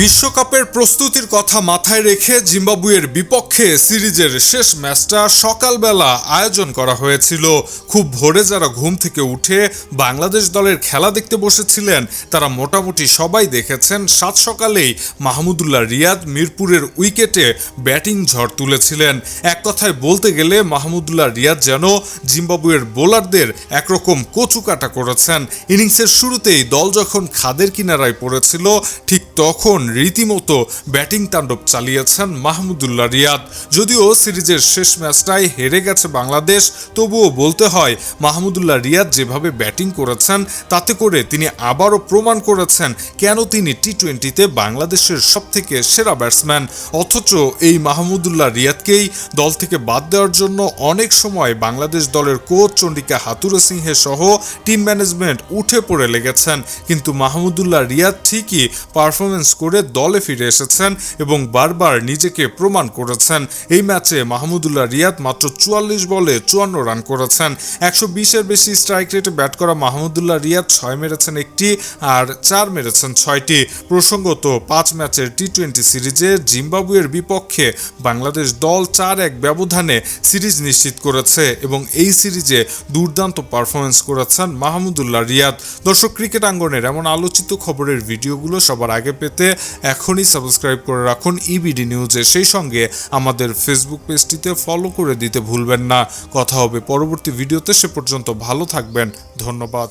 বিশ্বকাপের প্রস্তুতির কথা মাথায় রেখে জিম্বাবুয়ের বিপক্ষে সিরিজের শেষ ম্যাচটা সকালবেলা আয়োজন করা হয়েছিল। খুব ভোরে যারা ঘুম থেকে উঠে বাংলাদেশ দলের খেলা দেখতে বসেছিলেন, তারা মোটামুটি সবাই দেখেছেন। সাত সকালেই মাহমুদুল্লাহ রিয়াদ মিরপুরের উইকেটে ব্যাটিং ঝড় তুলেছিলেন। এক কথায় বলতে গেলে মাহমুদুল্লাহ রিয়াদ যেন জিম্বাবুয়ের বোলারদের একরকম কচুকাটা করেছেন। ইনিংসের শুরুতেই দল যখন খাদের কিনারায় পড়েছিল, ঠিক তখন রীতিমতো ব্যাটিং তাণ্ডব চালিয়েছেন মাহমুদুল্লাহ রিয়াদ। যদিও সিরিজের শেষ ম্যাচটায় হেরে গেছে বাংলাদেশ, তবুও বলতে হয় মাহমুদুল্লাহ রিয়াদ যেভাবে ব্যাটিং করেছেন, তাতে করে তিনি আবারও প্রমাণ করেছেন কেন তিনি টি টোয়েন্টিতে বাংলাদেশের সবথেকে সেরা ব্যাটসম্যান। অথচ এই মাহমুদুল্লাহ রিয়াদকেই দল থেকে বাদ দেওয়ার জন্য অনেক সময় বাংলাদেশ দলের কোচ চন্ডিকা হাতুরে সিংহে সহ টিম ম্যানেজমেন্ট উঠে পড়ে লেগেছেন। কিন্তু মাহমুদুল্লাহ রিয়াদ ঠিকই পারফরমেন্স করে দলে ফিরে এসেছেন এবং বারবার নিজেকে প্রমাণ করেছেন। এই ম্যাচে মাহমুদুল্লাহ রিয়াদ মাত্র চুয়াল্লিশ বলে চুয়ান্ন রান করেছেন। একশো বিশের বেশি স্ট্রাইক রেটে ব্যাট করা মাহমুদুল্লাহ রিয়াদ ছয় মেরেছেন একটি আর চার মেরেছেন ছয়টি। প্রসঙ্গত পাঁচ ম্যাচের টি টোয়েন্টি সিরিজে জিম্বাবুয়ের বিপক্ষে বাংলাদেশ দল চার এক ব্যবধানে সিরিজ নিশ্চিত করেছে এবং এই সিরিজে দুর্দান্ত পারফরমেন্স করেছেন মাহমুদুল্লাহ রিয়াদ। দর্শক ক্রিকেট আঙ্গনের এমন আলোচিত খবরের ভিডিওগুলো সবার আগে পেতে এখনই সাবস্ক্রাইব করে রাখুন ইবিডি নিউজে সেই সঙ্গে আমাদের ফেসবুক পেজটিতে ফলো করে দিতে ভুলবেন না। কথা হবে পরবর্তী ভিডিওতে সে পর্যন্ত ভালো থাকবেন। ধন্যবাদ।